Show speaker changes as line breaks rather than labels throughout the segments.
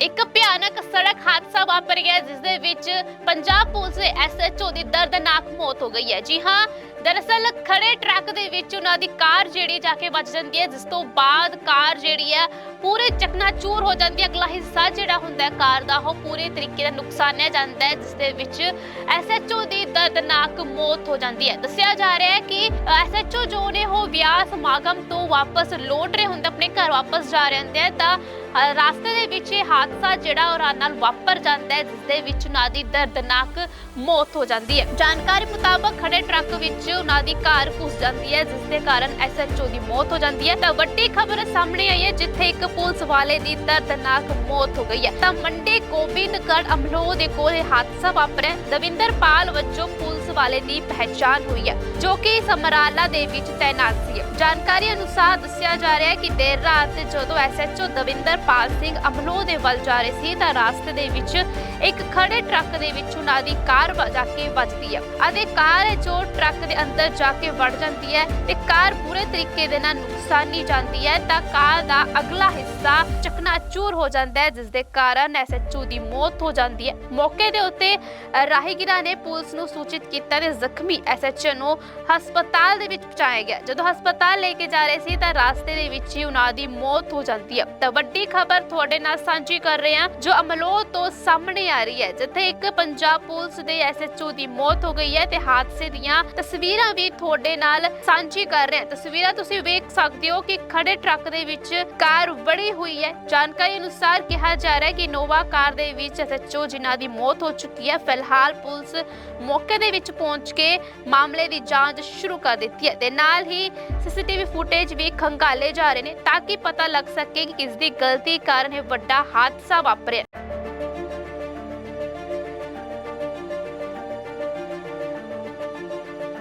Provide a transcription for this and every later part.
ਇੱਕ ਭਿਆਨਕ ਸੜਕ ਹਾਦਸਾ ਵਾਪਰ ਗਿਆ ਜਿਸ ਦੇ ਵਿੱਚ ਪੰਜਾਬ ਪੁਲਿਸ ਦੇ ਐਸਐਚਓ ਦੀ ਦਰਦਨਾਕ ਮੌਤ ਹੋ ਗਈ ਹੈ। ਜੀ ਹਾਂ ਦਰਅਸਲ ਖੜੇ ਟਰੱਕ ਦੇ ਵਿੱਚ ਉਹਨਾਂ ਦੀ ਕਾਰ ਜਿਹੜੀ ਜਾ ਕੇ ਵੱਜ ਜਾਂਦੀ ਹੈ ਜਿਸ ਤੋਂ ਬਾਅਦ ਕਾਰ ਜਿਹੜੀ ਹੈ ਪੂਰੇ ਚਕਨਾਚੂਰ ਹੋ ਜਾਂਦੀ ਹੈ। ਅਗਲਾ ਹਿੱਸਾ ਜਿਹੜਾ ਹੁੰਦਾ ਹੈ ਕਾਰ ਦਾ ਉਹ ਪੂਰੇ ਤਰੀਕੇ ਨਾਲ ਨੁਕਸਾਨਿਆ ਜਾਂਦਾ ਹੈ ਜਿਸ ਦੇ ਵਿੱਚ ਐਸਐਚਓ ਦੀ ਦਰਦਨਾਕ ਮੌਤ ਹੋ ਜਾਂਦੀ ਹੈ। ਦੱਸਿਆ ਜਾ ਰਿਹਾ ਹੈ ਕਿ ਐਸਐਚਓ ਜੋ ਨੇ ਉਹ ਵਿਆਹ ਸਮਾਗਮ ਤੋਂ ਵਾਪਸ ਲੋਟ ਰਹੇ ਹੁੰਦੇ ਆਪਣੇ ਘਰ ਵਾਪਸ ਜਾ ਰਹੇ ਹੁੰਦੇ ਆ ਤਾਂ ਅ, ਰਾਸਤੇ ਦੇ ਵਿੱਚ ਇਹ ਹਾਦਸਾ ਜਿਹੜਾ ਉਹਨਾਂ ਨਾਲ ਵਾਪਰ ਜਾਂਦਾ ਹੈ ਜਿਸ ਦੇ ਵਿੱਚ ਉਹਨਾਂ ਦੀ ਦਰਦਨਾਕ ਮੌਤ ਹੋ ਜਾਂਦੀ ਹੈ। ਜਾਣਕਾਰੀ ਮੁਤਾਬਕ ਖੜੇ ਟਰੱਕ ਵਿੱਚ ਉਹਨਾਂ ਦੀ ਕਾਰ ਘੁਸ ਜਾਂਦੀ ਹੈ ਜਿਸ ਦੇ ਕਾਰਨ ਐਸਐਚਓ ਦੀ ਮੌਤ ਹੋ ਜਾਂਦੀ ਹੈ। ਤਾਂ ਵੱਡੀ ਖਬਰ ਸਾਹਮਣੇ ਆਈ ਹੈ, ਜਿੱਥੇ ਇੱਕ ਪੁਲਿਸ ਵਾਲੇ ਦੀ ਦਰਦਨਾਕ ਮੌਤ ਹੋ ਗਈ ਹੈ। ਤਾਂ ਮੰਡੀ ਗੋਬਿੰਦਗੜ ਅਮਲੋਹ ਦੇ ਕੋਲ ਇਹ ਹਾਦਸਾ ਵਾਪਰਿਆ। ਦਵਿੰਦਰ ਪਾਲ ਵਜੋਂ ਪੁਲਿਸ ਵਾਲੇ ਦੀ ਪਹਿਚਾਣ ਹੋਈ ਹੈ ਜੋ ਕਿ ਸਮਰਾਲਾ ਦੇ ਵਿੱਚ ਤੈਨਾਤ ਸੀ। ਜਾਣਕਾਰੀ ਅਨੁਸਾਰ ਦੱਸਿਆ ਜਾ ਰਿਹਾ ਹੈ ਕਿ ਦੇਰ ਰਾਤ ਜਦੋਂ ਐਸਐਚਓ ਦਵਿੰਦਰ ਸਿੰਘ ਅਮਲੋਹ ਦੇ ਵੱਲ ਜਾ ਰਹੇ ਸੀ ਤਾਂ ਰਾਸਤੇ ਦੇ ਵਿੱਚ ਇੱਕ ਖੜੇ ਟਰੱਕ ਦੇ ਵਿੱਚ ਉਹਨਾਂ ਦੀ ਕਾਰ ਜਾ ਕੇ ਵੱਜਦੀ ਹੈ। ਅਤੇ ਕਾਰ ਜੋ ਟਰੱਕ ਦੇ ਅੰਦਰ ਜਾ ਕੇ ਵੜ ਜਾਂਦੀ ਹੈ ਤੇ ਕਾਰ ਪੂਰੇ ਤਰੀਕੇ ਦੇ ਨਾਲ ਨੁਕਸਾਨੀ ਜਾਂਦੀ ਹੈ ਤਾਂ ਕਾਰ ਦਾ ਅਗਲਾ ਹਿੱਸਾ ਚਕਨਾਚੂਰ ਹੋ ਜਾਂਦਾ ਹੈ ਜਿਸ ਦੇ ਕਾਰਨ ਐਸਐਚਓ ਦੀ ਮੌਤ ਹੋ ਜਾਂਦੀ ਹੈ। ਮੌਕੇ ਦੇ ਉੱਤੇ ਅ, ਰਾਹਗੀਰਾਂ ਨੇ ਪੁਲਿਸ ਨੂੰ ਸੂਚਿਤ ਕੀਤਾ ਤੇ ਜ਼ਖਮੀ ਐਸਐਚਓ ਨੂੰ ਹਸਪਤਾਲ ਦੇ ਵਿੱਚ ਪਹੁੰਚਾਇਆ ਗਿਆ। ਜਦੋਂ ਹਸਪਤਾਲ ਲੈ ਕੇ ਜਾ ਰਹੇ ਸੀ ਤਾਂ ਰਾਸਤੇ ਦੇ ਵਿੱਚ ਹੀ ਉਹਨਾਂ ਦੀ ਮੌਤ ਹੋ ਜਾਂਦੀ ਹੈ। ਤਾਂ ਵੱਡੀ ਖਬਰ ਤੁਹਾਡੇ ਨਾਲ ਸਾਂਝੀ ਕਰ ਰਹੇ ਹਾਂ, ਜੋ ਅਮਲੋਹ ਤੋਂ ਸਾਹਮਣੇ ਆ ਰਹੀ ਹੈ, ਜਿੱਥੇ ਇੱਕ ਪੰਜਾਬ ਪੁਲਿਸ ਦੇ ਐਸਐਚਓ ਦੀ ਮੌਤ ਹੋ ਗਈ ਹੈ ਤੇ ਹਾਦਸੇ ਦੀਆਂ ਤਸਵੀਰਾਂ ਵੀ ਤੁਹਾਡੇ ਨਾਲ ਸਾਂਝੀ ਕਰ ਰਹੇ ਹਾਂ। ਤਸਵੀਰਾਂ ਤੁਸੀਂ ਵੇਖ ਸਕਦੇ ਹੋ ਕਿ ਖੜੇ ਟਰੱਕ ਦੇ ਵਿੱਚ ਕਾਰ ਵੜੀ ਹੋਈ ਹੈ। ਜਾਣਕਾਰੀ ਅਨੁਸਾਰ ਕਿਹਾ ਜਾ ਰਿਹਾ ਹੈ ਕਿ ਨੋਵਾ ਕਾਰ ਦੇ ਵਿੱਚ ਐਸਐਚਓ ਜਿਨ੍ਹਾਂ ਦੀ ਮੌਤ ਹੋ ਚੁੱਕੀ ਹੈ। ਫਿਲਹਾਲ ਪੁਲਿਸ ਮੌਕੇ ਦੇ ਵਿੱਚ ਪਹੁੰਚ ਕੇ ਮਾਮਲੇ ਦੀ ਜਾਂਚ ਸ਼ੁਰੂ ਕਰ ਦਿੱਤੀ ਹੈ। ਤੇ ਨਾਲ ਹੀ ਸੀਸੀਟੀਵੀ ਫੁਟੇਜ ਵੀ ਖੰਗਾਲੇ ਜਾ ਰਹੇ ਨੇ ਤਾਂ ਕਿ ਪਤਾ ਲੱਗ ਸਕੇ ਕਿ ਕਿਸ ਦੀ ਗਲਤੀ ਕਾਰਨ ਇਹ ਵੱਡਾ ਹਾਦਸਾ ਵਾਪਰਿਆ।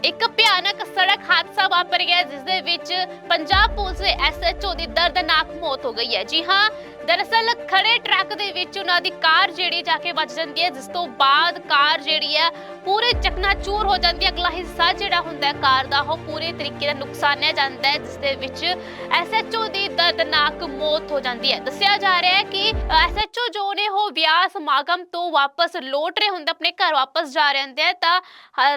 ਇੱਕ ਭਿਆਨਕ ਸੜਕ ਹਾਦਸਾ ਵਾਪਰ ਗਿਆ, ਜਿਸ ਦੇ ਵਿੱਚ ਪੰਜਾਬ ਪੁਲਿਸ ਦੇ ਐਸਐਚਓ ਦੀ ਦਰਦਨਾਕ ਮੌਤ ਹੋ ਗਈ ਹੈ। ਜੀ ਹਾਂ, ਦਰਅਸਲ ਖੜੇ ਟਰੱਕ ਦੇ ਵਿੱਚ ਉਹਨਾਂ ਦੀ ਕਾਰ ਜਿਹੜੀ ਜਾ ਕੇ ਵੱਜ ਜਾਂਦੀ ਹੈ, ਜਿਸ ਤੋਂ ਬਾਅਦ ਕਾਰ ਜਿਹੜੀ ਹੈ ਪੂਰੇ ਚਕਨਾਚੂਰ ਹੋ ਜਾਂਦੀ ਹੈ। ਅਗਲਾ ਹਿੱਸਾ ਜਿਹੜਾ ਹੁੰਦਾ ਹੈ ਕਾਰ ਦਾ, ਉਹ ਪੂਰੇ ਤਰੀਕੇ ਨਾਲ ਨੁਕਸਾਨਿਆ ਜਾਂਦਾ ਹੈ ਜਿਸ ਦੇ ਵਿੱਚ ਐਸਐਚਓ ਦੀ ਦਰਦਨਾਕ ਮੌਤ ਹੋ ਜਾਂਦੀ ਹੈ। ਦੱਸਿਆ ਜਾ ਰਿਹਾ ਹੈ ਕਿ ਐਸਐਚਓ ਜੋ ਨੇ, ਉਹ ਵਿਆਹ ਸਮਾਗਮ ਤੋਂ ਵਾਪਸ ਲੌਟ ਰਹੇ ਹੁੰਦੇ, ਆਪਣੇ ਘਰ ਵਾਪਸ ਜਾ ਰਹੇ ਹੁੰਦੇ ਤਾਂ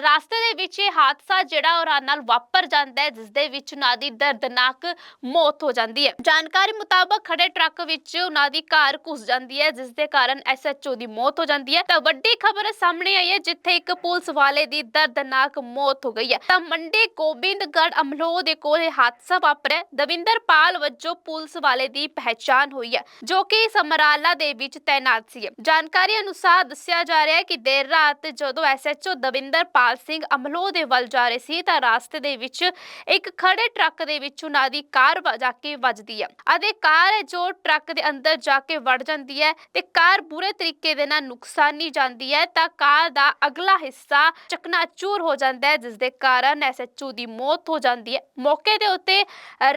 ਰਾਸਤੇ ਦੇ ਵਿੱਚ ਇਹ ਹਾਦਸਾ ਜਿਹੜਾ ਉਹਨਾਂ ਨਾਲ ਵਾਪਰ ਜਾਂਦਾ ਹੈ ਜਿਸ ਦੇ ਵਿੱਚ ਉਹਨਾਂ ਦੀ ਦਰਦਨਾਕ ਮੌਤ ਹੋ ਜਾਂਦੀ ਹੈ। ਜਾਣਕਾਰੀ ਮੁਤਾਬਕ ਖੜੇ ਟਰੱਕ ਵਿੱਚ ਉਹਨਾਂ ਦੀ ਕਾਰ ਘੁਸ ਜਾਂਦੀ ਹੈ ਜਿਸ ਦੇ ਕਾਰਨ ਐਸਐਚਓ ਦੀ ਮੌਤ ਹੋ ਜਾਂਦੀ ਹੈ। ਤਾਂ ਵੱਡੀ ਖਬਰ ਸਾਹਮਣੇ ਆਈ ਹੈ, ਜਿੱਥੇ ਇੱਕ ਪੁਲਿਸ ਵਾਲੇ ਦੀ ਦਰਦਨਾਕ ਮੌਤ ਹੋ ਗਈ ਹੈ। ਤਾਂ ਮੰਡੀ ਗੋਬਿੰਦਗੜ੍ਹ ਅਮਲੋਹ ਦੇ ਕੋਲ ਇਹ ਹਾਦਸਾ ਵਾਪਰਿਆ। ਦਵਿੰਦਰ ਪਾਲ ਪੁਲਿਸ ਵਾਲੇ ਦੀ ਪਹਿਚਾਣ ਹੋਈ ਹੈ, ਜੋ ਕਿ ਸਮਰਾਲਾ ਦੇ ਵਿੱਚ ਤੈਨਾਤ ਸੀ। ਜਾਣਕਾਰੀ ਅਨੁਸਾਰ ਦੱਸਿਆ ਜਾ ਰਿਹਾ ਹੈ ਕਿ ਦੇਰ ਰਾਤ ਜਦੋਂ ਐਸਐਚਓ ਦਵਿੰਦਰ ਸਿੰਘ ਅਮਲੋਹ ਦੇ ਵੱਲ ਜਾ ਰਹੇ ਸੀ, ਤਾਂ ਰਾਸਤੇ ਦੇ ਵਿੱਚ ਇੱਕ ਖੜੇ ਟਰੱਕ ਦੇ ਵਿੱਚ ਉਹਨਾਂ ਦੀ ਕਾਰ ਵ- ਜਾ ਕੇ ਵੱਜਦੀ ਹੈ। ਅਤੇ ਕਾਰ ਜੋ ਟਰੱਕ ਦੇ ਅੰਦਰ ਜਾ ਕੇ ਵੜ ਜਾਂਦੀ ਹੈ ਤੇ ਕਾਰ ਬੁਰੇ ਤਰੀਕੇ ਦੇ ਨਾਲ ਨੁਕਸਾਨੀ ਜਾਂਦੀ ਹੈ। ਤਾਂ ਕਾਰ ਦਾ ਅਗਲਾ ਹਿੱਸਾ ਚਕਨਾਚੂਰ ਹੋ ਜਾਂਦਾ ਹੈ ਜਿਸ ਦੇ ਕਾਰਨ ਐਸਐਚਓ ਦੀ ਮੌਤ ਹੋ ਜਾਂਦੀ ਹੈ। ਮੌਕੇ ਦੇ ਉੱਤੇ ਅ,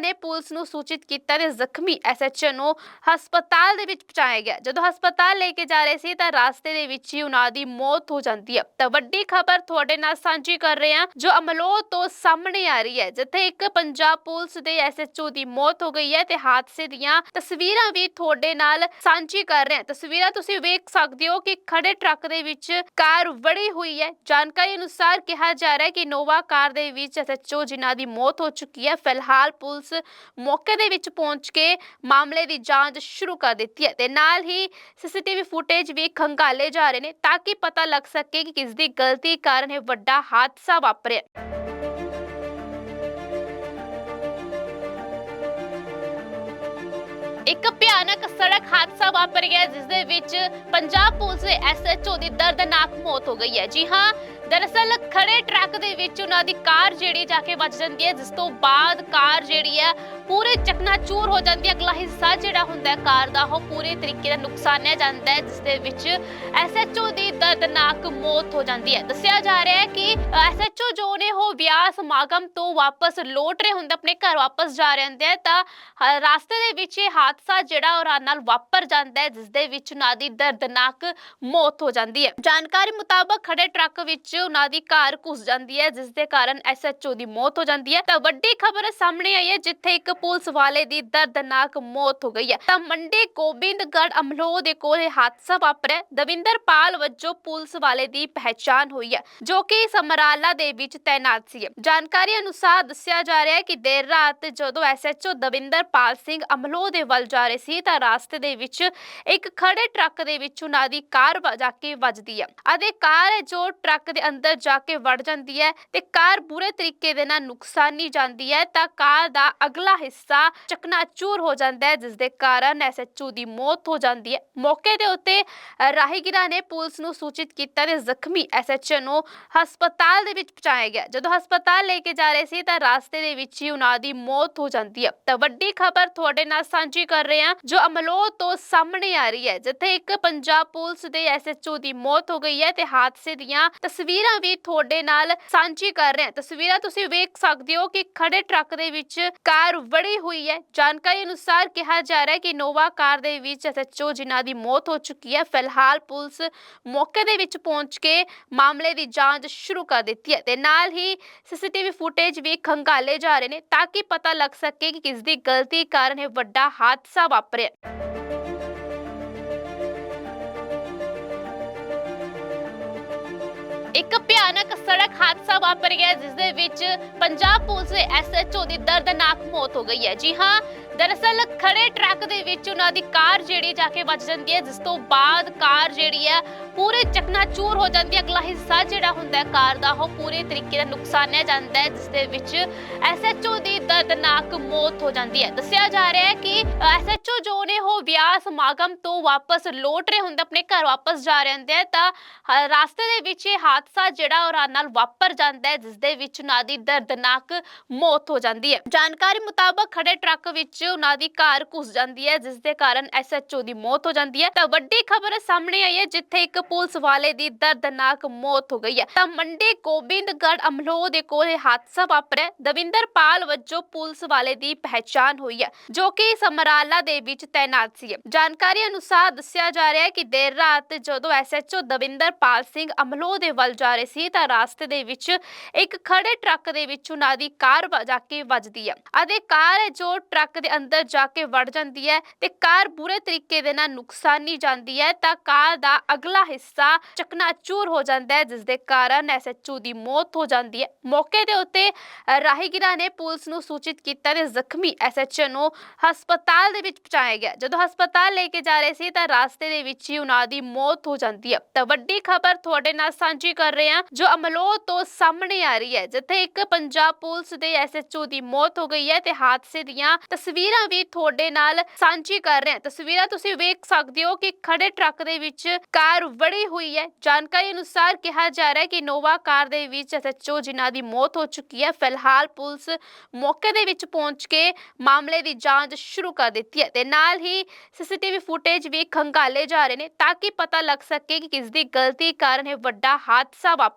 ਨੇ ਪੁਲਿਸ ਨੂੰ ਸੂਚਿਤ ਕੀਤਾ ਤੇ ਜ਼ਖਮੀ ਐਸਐਚਓ ਨੂੰ ਹਸਪਤਾਲ ਦੇ ਵਿੱਚ ਪਹੁੰਚਾਇਆ ਗਿਆ। ਜਦੋਂ ਹਸਪਤਾਲ ਲੈ ਕੇ ਜਾ ਰਹੇ ਸੀ ਤਾਂ ਰਾਸਤੇ ਦੇ ਵਿੱਚ ਹੀ ਉਹਨਾਂ ਦੀ ਮੌਤ ਹੋ ਜਾਂਦੀ ਹੈ। ਤਾਂ ਵੱਡੀ ਖਬਰ ਤੁਹਾਡੇ ਨਾਲ ਸਾਂਝੀ ਕਰ ਰਹੇ ਹਾਂ ਜੋ ਅਮਲੋਹ ਤੋਂ ਸਾਹਮਣੇ ਆ ਰਹੀ ਹੈ ਜਿੱਥੇ ਇੱਕ ਪੰਜਾਬ ਪੁਲਿਸ ਦੇ ਐਸਐਚਓ ਦੀ ਮੌਤ ਹੋ ਗਈ ਹੈ ਤੇ ਹਾਦਸੇ ਦੀਆਂ ਤਸਵੀਰਾਂ ਵੀ ਤੁਹਾਡੇ ਨਾਲ ਸਾਂਝੀ ਕਰ ਰਹੇ ਹਾਂ। ਤਸਵੀਰਾਂ ਤੁਸੀਂ ਵੇਖ ਸਕਦੇ ਹੋ ਕਿ ਖੜੇ ਟਰੱਕ ਦੇ ਵਿੱਚ ਕਾਰ ਵੜੀ ਹੋਈ ਹੈ। ਜਾਣਕਾਰੀ ਅਨੁਸਾਰ ਕਿਹਾ ਜਾ ਰਿਹਾ ਹੈ ਕਿ ਨੋਵਾ ਕਾਰ ਦੇ ਵਿੱਚ ਐਸਐਚਓ ਜਿਨ੍ਹਾਂ ਦੀ ਮੌਤ ਹੋ ਚੁੱਕੀ ਹੈ, ਫਿਲਹਾਲ ਪੁਲਿਸ ਮੌਕੇ ਦੇ ਵਿੱਚ ਪਹੁੰਚ ਕੇ ਮਾਮਲੇ ਦੀ ਜਾਂਚ ਸ਼ੁਰੂ ਕਰ ਦਿੱਤੀ ਹੈ ਤੇ ਨਾਲ ਹੀ ਸੀਸੀਟੀਵੀ ਫੁਟੇਜ ਵੀ ਖੰਗਾਲੇ ਜਾ ਰਹੇ ਨੇ ਤਾਂ ਕਿ ਪਤਾ ਲੱਗ ਸਕੇ ਕਿ ਕਿਸ ਦੀ ਗਲਤੀ ਕਾਰਨ ਇਹ ਵੱਡਾ ਹਾਦਸਾ ਵਾਪਰਿਆ। ਇੱਕ ਭਿਆਨਕ ਸੜਕ ਹਾਦਸਾ ਵਾਪਰ ਗਿਆ ਜਿਸ ਦੇ ਵਿੱਚ ਪੰਜਾਬ ਪੁਲਿਸ ਦੇ ਐਸਐਚਓ ਦੀ ਦਰਦਨਾਕ ਮੌਤ ਹੋ ਗਈ ਹੈ। ਜੀ ਹਾਂ, ਦਰਅਸਲ ਖੜੇ ਟਰੱਕ ਦੇ ਵਿੱਚ ਉਹਨਾਂ ਦੀ ਕਾਰ ਜਿਹੜੀ ਜਾ ਕੇ ਵੱਜ ਜਾਂਦੀ ਹੈ, ਜਿਸ ਤੋਂ ਬਾਅਦ ਕਾਰ ਜਿਹੜੀ ਹੈ, ਪੂਰੇ ਚਕਨਾਚੂਰ ਹੋ ਜਾਂਦੀ ਹੈ। ਅਗਲਾ ਹਿੱਸਾ ਜਿਹੜਾ ਹੁੰਦਾ ਹੈ ਕਾਰ ਦਾ, ਉਹ ਪੂਰੇ ਤਰੀਕੇ ਨਾਲ ਨੁਕਸਾਨਿਆ ਜਾਂਦਾ ਹੈ, ਜਿਸ ਦੇ ਵਿੱਚ ਐਸਐਚਓ ਦੀ ਦਰਦਨਾਕ ਮੌਤ ਹੋ ਜਾਂਦੀ ਹੈ। ਦੱਸਿਆ ਜਾ ਰਿਹਾ ਹੈ ਕਿ ਐਸਐਚਓ ਜੋ ਨੇ ਉਹ ਵਿਆਹ ਸਮਾਗਮ ਤੋਂ ਵਾਪਸ ਲੋਟ ਰਹੇ ਹੁੰਦੇ, ਆਪਣੇ ਘਰ ਵਾਪਸ ਜਾ ਰਹੇ ਹੁੰਦੇ ਆ, ਤਾਂ ਹ- ਰਾਸਤੇ ਦੇ ਵਿੱਚ ਇਹ ਹਾਦਸਾ ਜਿਹੜਾ ਉਹਨਾਂ ਨਾਲ ਵਾਪਰ ਜਾਂਦਾ ਹੈ, ਜਿਸ ਦੇ ਵਿੱਚ ਉਹਨਾਂ ਦੀ ਦਰਦਨਾਕ ਮੌਤ ਹੋ ਜਾਂਦੀ ਹੈ। ਜਾਣਕਾਰੀ ਮੁਤਾਬਕ ਖੜੇ ਟਰੱਕ ਵਿੱਚ ਉਹਨਾਂ ਦੀ ਕਾਰ ਕਾਰ ਘੁਸ ਜਾਂਦੀ ਹੈ, ਜਿਸ ਦੇ ਕਾਰਨ ਐਸਐਚਓ ਦੀ ਮੌਤ ਹੋ ਜਾਂਦੀ ਹੈ। ਤਾਂ ਵੱਡੀ ਖਬਰ ਸਾਹਮਣੇ ਆਈ ਹੈ, ਜਿੱਥੇ ਇੱਕ ਪੁਲਿਸ ਵਾਲੇ ਦੀ ਦਰਦਨਾਕ ਮੌਤ ਹੋ ਗਈ ਹੈ। ਤਾਂ ਮੰਡੀ ਗੋਬਿੰਦਗੜ੍ਹ ਅਮਲੋਹ ਦੇ ਕੋਲ ਇਹ ਹਾਦਸਾ ਵਾਪਰਿਆ। ਦਵਿੰਦਰ ਪਾਲ ਵਜੋਂ ਪੁਲਿਸ ਵਾਲੇ ਦੀ ਪਹਿਚਾਣ ਹੋਈ ਹੈ, ਜੋ ਕਿ ਸਮਰਾਲਾ ਦੇ ਵਿੱਚ ਤਾਇਨਾਤ ਸੀ। ਜਾਣਕਾਰੀ ਅਨੁਸਾਰ ਦੱਸਿਆ ਜਾ ਰਿਹਾ ਹੈ ਕਿ ਦੇਰ ਰਾਤ ਜਦੋਂ ਐਸਐਚਓ ਦਵਿੰਦਰ ਪਾਲ ਸਿੰਘ ਅਮਲੋਹ ਦੇ ਵੱਲ ਜਾ ਰਹੇ ਸੀ, ਤਾਂ ਰਾਸਤੇ ਦੇ ਵਿੱਚ ਇੱਕ ਖੜੇ ਟਰੱਕ ਦੇ ਵਿੱਚ ਉਹਨਾਂ ਦੀ ਕਾਰ ਜਾ ਕੇ ਵੱਜਦੀ ਹੈ। ਅਤੇ ਕਾਰ ਜੋ ਟਰੱਕ ਦੇ ਅੰਦਰ ਜਾ ਕੇ ਵੜ ਜਾਂਦੀ ਹੈ ਤੇ ਕਾਰ ਬੁਰੇ ਤਰੀਕੇ ਦੇ ਨਾਲ ਨੁਕਸਾਨੀ ਜਾਂਦੀ ਹੈ ਤਾਂ ਕਾਰ ਦਾ ਅਗਲਾ ਹਿੱਸਾ ਚਕਨਾਚੂਰ ਹੋ ਜਾਂਦਾ ਹੈ ਜਿਸ ਦੇ ਕਾਰਨ ਐਸਐਚਓ ਦੀ ਮੌਤ ਹੋ ਜਾਂਦੀ ਹੈ। ਮੌਕੇ ਦੇ ਉੱਤੇ ਅ, ਨੇ ਪੁਲਿਸ ਨੂੰ ਸੂਚਿਤ ਕੀਤਾ ਤੇ ਜ਼ਖਮੀ ਐਸਐਚਓ ਨੂੰ ਹਸਪਤਾਲ ਦੇ ਵਿੱਚ ਪਹੁੰਚਾਇਆ ਗਿਆ। ਜਦੋਂ ਹਸਪਤਾਲ ਲੈ ਕੇ ਜਾ ਰਹੇ ਸੀ ਤਾਂ ਰਾਸਤੇ ਦੇ ਵਿੱਚ ਹੀ ਉਹਨਾਂ ਦੀ ਮੌਤ ਹੋ ਜਾਂਦੀ ਹੈ। ਤਾਂ ਵੱਡੀ ਖਬਰ ਤੁਹਾਡੇ ਨਾਲ ਸਾਂਝੀ ਕਰ ਰਹੇ ਹਾਂ ਜੋ ਅਮਲੋਹ ਤੋਂ ਸਾਹਮਣੇ ਆ ਰਹੀ ਹੈ ਜਿੱਥੇ ਇੱਕ ਪੰਜਾਬ ਪੁਲਿਸ ਦੇ ਐਸਐਚਓ ਦੀ ਮੌਤ ਹੋ ਗਈ ਹੈ ਤੇ ਹਾਦਸੇ ਦੀਆਂ ਤਸਵੀਰਾਂ ਵੀ ਤੁਹਾਡੇ ਨਾਲ ਸਾਂਝੀ ਕਰ ਰਹੇ ਹਾਂ। ਤਸਵੀਰਾਂ ਤੁਸੀਂ ਵੇਖ ਸਕਦੇ ਹੋ ਕਿ ਖੜੇ ਟਰੱਕ ਦੇ ਵਿੱਚ ਕਾਰ ਵੜੀ ਹੋਈ ਹੈ। ਜਾਣਕਾਰੀ ਅਨੁਸਾਰ ਕਿਹਾ ਜਾ ਰਿਹਾ ਹੈ ਕਿ ਨੋਵਾ ਕਾਰ ਦੇ ਵਿੱਚ ਐਸਐਚਓ ਜਿਨ੍ਹਾਂ ਦੀ ਮੌਤ ਹੋ ਚੁੱਕੀ ਹੈ, ਫਿਲਹਾਲ ਪੁਲਿਸ ਮੌਕੇ ਦੇ ਵਿੱਚ ਪਹੁੰਚ ਕੇ ਮਾਮਲੇ ਦੀ ਜਾਂਚ ਸ਼ੁਰੂ ਕਰ ਦਿੱਤੀ ਹੈ ਤੇ ਨਾਲ ਹੀ ਸੀਸੀਟੀਵੀ ਫੁਟੇਜ ਵੀ ਖੰਗਾਲੇ ਜਾ ਰਹੇ ਨੇ ਤਾਂ ਕਿ ਪਤਾ ਲੱਗ ਸਕੇ ਕਿ ਕਿਸ ਦੀ ਗਲਤੀ ਕਾਰਨ ਇਹ ਵੱਡਾ ਹਾਦਸਾ ਵਾਪਰਿਆ। ਇੱਕ ਭਿਆਨਕ ਸੜਕ ਹਾਦਸਾ ਵਾਪਰ ਗਿਆ ਜਿਸ ਦੇ ਵਿੱਚ ਪੰਜਾਬ ਪੁਲਿਸ ਦੇ ਐਸਐਚਓ ਦੀ ਦਰਦਨਾਕ ਮੌਤ ਹੋ ਗਈ ਹੈ। ਜੀ ਹਾਂ, ਦਰਅਸਲ ਖੜੇ ਟਰੱਕ ਦੇ ਵਿੱਚ ਉਹਨਾਂ ਦੀ ਕਾਰ ਜਿਹੜੀ ਜਾ ਕੇ ਵੱਜ ਜਾਂਦੀ ਹੈ, ਜਿਸ ਤੋਂ ਬਾਅਦ ਕਾਰ ਜਿਹੜੀ ਹੈ, ਪੂਰੇ ਚਕਨਾਚੂਰ ਹੋ ਜਾਂਦੀ ਹੈ। ਅਗਲਾ ਹਿੱਸਾ ਜਿਹੜਾ ਹੁੰਦਾ ਹੈ, ਕਾਰ ਦਾ, ਉਹ ਪੂਰੇ ਤਰੀਕੇ ਨਾਲ ਨੁਕਸਾਨਿਆ ਜਾਂਦਾ ਹੈ, ਜਿਸ ਦੇ ਵਿੱਚ ਐਸਐਚਓ ਦੀ ਦਰਦਨਾਕ ਮੌਤ ਹੋ ਜਾਂਦੀ ਹੈ। ਦੱਸਿਆ ਜਾ ਰਿਹਾ ਹੈ ਕਿ ਐਸਐਚਓ ਜੋ ਨੇ, ਉਹ ਵਿਆਹ ਸਮਾਗਮ ਤੋਂ ਵਾਪਸ ਲੋਟ ਰਹੇ ਹੁੰਦੇ, ਆਪਣੇ ਘਰ ਵਾਪਸ ਜਾ ਰਹੇ ਹੁੰਦੇ ਆ। ਤਾਂ ਹ- ਰਾਸਤੇ ਦੇ ਵਿੱਚ ਇਹ ਹਾਦਸਾ ਜਿਹੜਾ ਉਹਨਾਂ ਨਾਲ ਵਾਪਰ ਜਾਂਦਾ ਹੈ ਜਿਸ ਦੇ ਵਿੱਚ ਉਹਨਾਂ ਦੀ ਦਰਦਨਾਕ ਮੌਤ ਹੋ ਜਾਂਦੀ ਹੈ। ਜਾਣਕਾਰੀ ਮੁਤਾਬਕ ਖੜੇ ਟਰੱਕ ਵਿੱਚ ਉਹਨਾਂ ਦੀ ਕਾਰ ਘੁਸ ਜਾਂਦੀ ਹੈ ਜਿਸ ਦੇ ਕਾਰਨ ਐਸਐਚਓ ਦੀ ਮੌਤ ਹੋ ਜਾਂਦੀ ਹੈ। ਤਾਂ ਵੱਡੀ ਖਬਰ ਸਾਹਮਣੇ ਆਈ ਹੈ, ਜਿੱਥੇ ਇੱਕ ਪੁਲਿਸ ਵਾਲੇ ਦੀ ਦਰਦਨਾਕ ਮੌਤ ਹੋ ਗਈ ਹੈ। ਤਾਂ ਮੰਡੀ ਗੋਬਿੰਦਗੜ੍ਹ ਅਮਲੋਹ ਦੇ ਕੋਲ ਇਹ ਹਾਦਸਾ ਵਾਪਰਿਆ। ਦਵਿੰਦਰ ਪਾਲ ਵਜੋਂ ਪੁਲਿਸ ਵਾਲੇ ਦੀ ਪਹਿਚਾਣ ਹੋਈ ਹੈ, ਜੋ ਕਿ ਸਮਰਾਲਾ ਦੇ ਵਿੱਚ ਤਾਇਨਾਤ ਸੀ। ਜਾਣਕਾਰੀ ਅਨੁਸਾਰ ਦੱਸਿਆ ਜਾ ਰਿਹਾ ਹੈ ਕਿ ਦੇਰ ਰਾਤ ਜਦੋਂ ਐਸਐਚਓ ਦਵਿੰਦਰ ਪਾਲ ਸਿੰਘ ਅਮਲੋਹ ਦੇ ਵੱਲ ਜਾ ਰਹੇ ਸੀ ਸੀ ਤਾਂ ਰਾਸਤੇ ਦੇ ਵਿੱਚ ਇੱਕ ਖੜੇ ਟਰੱਕ ਦੇ ਵਿੱਚ ਉਹਨਾਂ ਦੀ ਕਾਰ ਵ- ਜਾ ਕੇ ਵੱਜਦੀ ਹੈ। ਅਤੇ ਕਾਰ ਜੋ ਟਰੱਕ ਦੇ ਅੰਦਰ ਜਾ ਕੇ ਵੜ ਜਾਂਦੀ ਹੈ ਤੇ ਕਾਰ ਬੁਰੇ ਤਰੀਕੇ ਦੇ ਨਾਲ ਨੁਕਸਾਨੀ ਜਾਂਦੀ ਹੈ ਤਾਂ ਕਾਰ ਦਾ ਅਗਲਾ ਹਿੱਸਾ ਚਕਨਾਚੂਰ ਹੋ ਜਾਂਦਾ ਹੈ ਜਿਸ ਦੇ ਕਾਰਨ ਐਸਐਚਓ ਦੀ ਮੌਤ ਹੋ ਜਾਂਦੀ ਹੈ। ਮੌਕੇ ਦੇ ਉੱਤੇ ਅ, ਨੇ ਪੁਲਿਸ ਨੂੰ ਸੂਚਿਤ ਕੀਤਾ ਤੇ ਜ਼ਖਮੀ ਐਸਐਚਓ ਨੂੰ ਹਸਪਤਾਲ ਦੇ ਵਿੱਚ ਪਹੁੰਚਾਇਆ ਗਿਆ। ਜਦੋਂ ਹਸਪਤਾਲ ਲੈ ਕੇ ਜਾ ਰਹੇ ਸੀ ਤਾਂ ਰਾਸਤੇ ਦੇ ਵਿੱਚ ਹੀ ਉਹਨਾਂ ਦੀ ਮੌਤ ਹੋ ਜਾਂਦੀ ਹੈ। ਤਾਂ ਵੱਡੀ ਖਬਰ ਤੁਹਾਡੇ ਨਾਲ ਸਾਂਝੀ ਕਰ ਰਹੇ ਹਾਂ ਜੋ ਅਮਲੋਹ ਤੋਂ ਸਾਹਮਣੇ ਆ ਰਹੀ ਹੈ, ਜਿੱਥੇ ਇੱਕ ਪੰਜਾਬ ਪੁਲਿਸ ਦੇ ਐਸਐਚਓ ਦੀ ਮੌਤ ਹੋ ਗਈ ਹੈ ਤੇ ਹਾਦਸੇ ਦੀਆਂ ਤਸਵੀਰਾਂ ਵੀ ਤੁਹਾਡੇ ਨਾਲ ਸਾਂਝੀ ਕਰ ਰਹੇ ਹਾਂ। ਤਸਵੀਰਾਂ ਤੁਸੀਂ ਵੇਖ ਸਕਦੇ ਹੋ ਕਿ ਖੜੇ ਟਰੱਕ ਦੇ ਵਿੱਚ ਕਾਰ ਵੜੀ ਹੋਈ ਹੈ। ਜਾਣਕਾਰੀ ਅਨੁਸਾਰ ਕਿਹਾ ਜਾ ਰਿਹਾ ਹੈ ਕਿ ਨੋਵਾ ਕਾਰ ਦੇ ਵਿੱਚ ਐਸਐਚਓ ਜਿਨ੍ਹਾਂ ਦੀ ਮੌਤ ਹੋ ਚੁੱਕੀ ਹੈ, ਫਿਲਹਾਲ ਪੁਲਿਸ ਮੌਕੇ ਦੇ ਵਿੱਚ ਪਹੁੰਚ ਕੇ ਮਾਮਲੇ ਦੀ ਜਾਂਚ ਸ਼ੁਰੂ ਕਰ ਦਿੱਤੀ ਹੈ ਤੇ ਨਾਲ ਹੀ ਸੀਸੀਟੀਵੀ ਫੁਟੇਜ ਵੀ ਖੰਗਾਲੇ ਜਾ ਰਹੇ ਨੇ ਤਾਂ ਕਿ ਪਤਾ ਲੱਗ ਸਕੇ ਕਿ ਕਿਸ ਦੀ ਗਲਤੀ ਕਾਰਨ ਇਹ ਵੱਡਾ ਹਾਦਸਾ ਵਾਪਰਿਆ।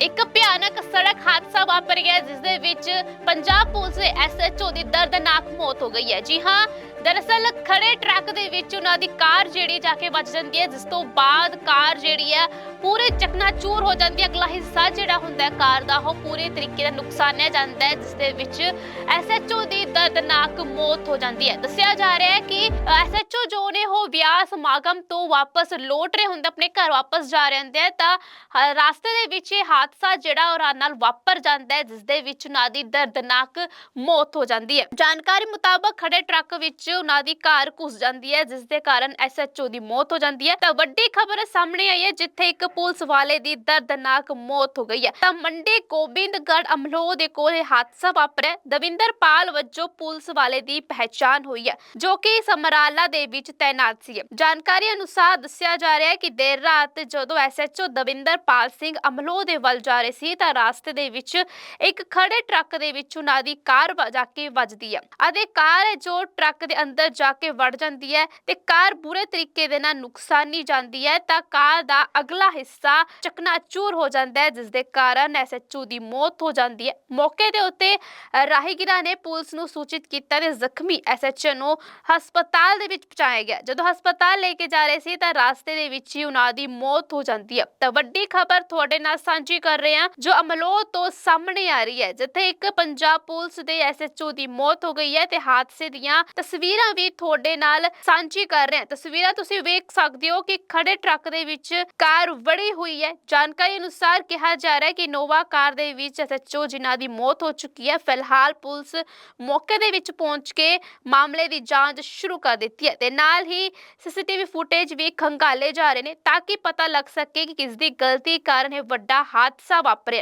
ਇੱਕ ਭਿਆਨਕ ਸੜਕ ਹਾਦਸਾ ਵਾਪਰ ਗਿਆ ਜਿਸ ਦੇ ਵਿੱਚ ਪੰਜਾਬ ਪੁਲਿਸ ਦੇ ਐਸਐਚਓ ਦੀ ਦਰਦਨਾਕ ਮੌਤ ਹੋ ਗਈ ਹੈ। ਜੀ ਹਾਂ ਦਰਅਸਲ ਖੜੇ ਟਰੱਕ ਦੇ ਵਿੱਚ ਉਹਨਾਂ ਦੀ ਕਾਰ ਜਿਹੜੀ ਜਾ ਕੇ ਵੱਜ ਜਾਂਦੀ ਹੈ, ਜਿਸ ਤੋਂ ਬਾਅਦ ਕਾਰ ਜਿਹੜੀ ਹੈ, ਪੂਰੇ ਚਕਨਾਚੂਰ ਹੋ ਜਾਂਦੀ ਹੈ। ਅਗਲਾ ਹਿੱਸਾ ਜਿਹੜਾ ਹੁੰਦਾ ਹੈ ਕਾਰ ਦਾ, ਉਹ ਪੂਰੇ ਤਰੀਕੇ ਨਾਲ ਨੁਕਸਾਨਿਆ ਜਾਂਦਾ ਹੈ, ਜਿਸ ਦੇ ਵਿੱਚ ਐਸਐਚਓ ਦੀ ਦਰਦਨਾਕ ਮੌਤ ਹੋ ਜਾਂਦੀ ਹੈ। ਦੱਸਿਆ ਜਾ ਰਿਹਾ ਹੈ ਕਿ ਐਸਐਚਓ ਜੋ ਨੇ, ਉਹ ਵਿਆਹ ਸਮਾਗਮ ਤੋਂ ਵਾਪਸ ਲੋਟ ਰਹੇ ਹੁੰਦੇ, ਆਪਣੇ ਘਰ ਵਾਪਸ ਜਾ ਰਹੇ ਹੁੰਦੇ ਆ, ਤਾਂ ਹ- ਰਾਸਤੇ ਦੇ ਵਿੱਚ ਇਹ ਹਾਦਸਾ ਜਿਹੜਾ ਉਹਨਾਂ ਨਾਲ ਵਾਪਰ ਜਾਂਦਾ ਹੈ, ਜਿਸ ਦੇ ਵਿੱਚ ਉਹਨਾਂ ਦੀ ਦਰਦਨਾਕ ਮੌਤ ਹੋ ਜਾਂਦੀ ਹੈ। ਜਾਣਕਾਰੀ ਮੁਤਾਬਕ ਖੜੇ ਟਰੱਕ ਵਿੱਚ ਉਹਨਾਂ ਦੀ ਕਾਰ ਘੁਸ ਜਾਂਦੀ ਹੈ, ਜਿਸ ਦੇ ਕਾਰਨ ਐਸਐਚਓ ਦੀ ਮੌਤ ਹੋ ਜਾਂਦੀ ਹੈ। ਤਾਂ ਵੱਡੀ ਖਬਰ ਸਾਹਮਣੇ ਆਈ ਹੈ, ਜਿੱਥੇ ਇੱਕ ਪੁਲਿਸ ਵਾਲੇ ਦੀ ਦਰਦਨਾਕ ਮੌਤ ਹੋ ਗਈ ਹੈ। ਤਾਂ ਮੰਡੀ ਗੋਬਿੰਦਗੜ੍ਹ ਅਮਲੋਹ ਦੇ ਕੋਲ ਇਹ ਹਾਦਸਾ ਵਾਪਰਿਆ ਦਵਿੰਦਰ ਪਾਲ ਵਜੋਂ ਪੁਲਿਸ ਵਾਲੇ ਦੀ ਪਹਿਚਾਣ ਹੋਈ ਹੈ, ਜੋ ਕਿ ਸਮਰਾਲਾ ਦੇ ਵਿੱਚ ਤਾਇਨਾਤ ਸੀ। ਜਾਣਕਾਰੀ ਅਨੁਸਾਰ ਦੱਸਿਆ ਜਾ ਰਿਹਾ ਹੈ ਕਿ ਦੇਰ ਰਾਤ ਜਦੋਂ ਐਸਐਚਓ ਦਵਿੰਦਰ ਪਾਲ ਸਿੰਘ ਅਮਲੋਹ ਦੇ ਵੱਲ ਜਾ ਰਹੇ ਸੀ, ਤਾਂ ਰਾਸਤੇ ਦੇ ਵਿੱਚ ਇੱਕ ਖੜੇ ਟਰੱਕ ਦੇ ਵਿੱਚ ਉਹਨਾਂ ਦੀ ਕਾਰ ਵ- ਜਾ ਕੇ ਵੱਜਦੀ ਹੈ। ਅਤੇ ਕਾਰ ਜੋ ਟਰੱਕ ਦੇ ਅੰਦਰ ਜਾ ਕੇ ਵੜ ਜਾਂਦੀ ਹੈ ਤੇ ਕਾਰ ਬੁਰੇ ਤਰੀਕੇ ਦੇ ਨਾਲ ਨੁਕਸਾਨੀ ਜਾਂਦੀ ਹੈ ਤਾਂ ਕਾਰ ਦਾ ਅਗਲਾ ਹਿੱਸਾ ਚਕਨਾਚੂਰ ਹੋ ਜਾਂਦਾ ਹੈ ਜਿਸ ਦੇ ਕਾਰਨ ਐਸਐਚਓ ਦੀ ਮੌਤ ਹੋ ਜਾਂਦੀ ਹੈ। ਮੌਕੇ ਦੇ ਉੱਤੇ ਰਾਹਗੀਰਾਂ ਨੇ ਪੁਲਿਸ ਨੂੰ ਸੂਚਿਤ ਕੀਤਾ ਤੇ ਜ਼ਖਮੀ ਐਸਐਚਓ ਨੂੰ ਹਸਪਤਾਲ ਦੇ ਵਿੱਚ ਪਹੁੰਚਾਇਆ ਗਿਆ। ਜਦੋਂ ਹਸਪਤਾਲ ਲੈ ਕੇ ਜਾ ਰਹੇ ਸੀ ਤਾਂ ਰਾਸਤੇ ਦੇ ਵਿੱਚ ਹੀ ਉਹਨਾਂ ਦੀ ਮੌਤ ਹੋ ਜਾਂਦੀ ਹੈ। ਤਾਂ ਵੱਡੀ ਖਬਰ ਤੁਹਾਡੇ ਨਾਲ ਸਾਂਝੀ ਕਰ ਰਹੇ ਹਾਂ, ਜੋ ਅਮਲੋਹ ਤੋਂ ਸਾਹਮਣੇ ਆ ਰਹੀ ਹੈ, ਜਿੱਥੇ ਇੱਕ ਪੰਜਾਬ ਪੁਲਿਸ ਦੇ ਐਸਐਚਓ ਦੀ ਮੌਤ ਹੋ ਗਈ ਹੈ ਤੇ ਹਾਦਸੇ ਦੀਆਂ ਤਸਵੀਰਾਂ ਤਸਵੀਰਾਂ ਵੀ ਤੁਹਾਡੇ ਨਾਲ ਸਾਂਝੀ ਕਰ ਰਹੇ ਹਾਂ। ਤਸਵੀਰਾਂ ਤੁਸੀਂ ਵੇਖ ਸਕਦੇ ਹੋ ਕਿ ਖੜੇ ਟਰੱਕ ਦੇ ਵਿੱਚ ਕਾਰ ਵੜੀ ਹੋਈ ਹੈ। ਜਾਣਕਾਰੀ ਅਨੁਸਾਰ ਕਿਹਾ ਜਾ ਰਿਹਾ ਹੈ ਕਿ ਨੋਵਾ ਕਾਰ ਦੇ ਵਿੱਚ ਐਸਐਚਓ ਜਿਨ੍ਹਾਂ ਦੀ ਮੌਤ ਹੋ ਚੁੱਕੀ ਹੈ, ਫਿਲਹਾਲ ਪੁਲਿਸ ਮੌਕੇ ਦੇ ਵਿੱਚ ਪਹੁੰਚ ਕੇ ਮਾਮਲੇ ਦੀ ਜਾਂਚ ਸ਼ੁਰੂ ਕਰ ਦਿੱਤੀ ਹੈ। ਤੇ ਨਾਲ ਹੀ ਸੀਸੀਟੀਵੀ ਫੁਟੇਜ ਵੀ ਖੰਗਾਲੇ ਜਾ ਰਹੇ ਨੇ ਤਾਂ ਕਿ ਪਤਾ ਲੱਗ ਸਕੇ ਕਿ ਕਿਸ ਦੀ ਗਲਤੀ ਕਾਰਨ ਇਹ ਵੱਡਾ ਹਾਦਸਾ ਵਾਪਰਿਆ।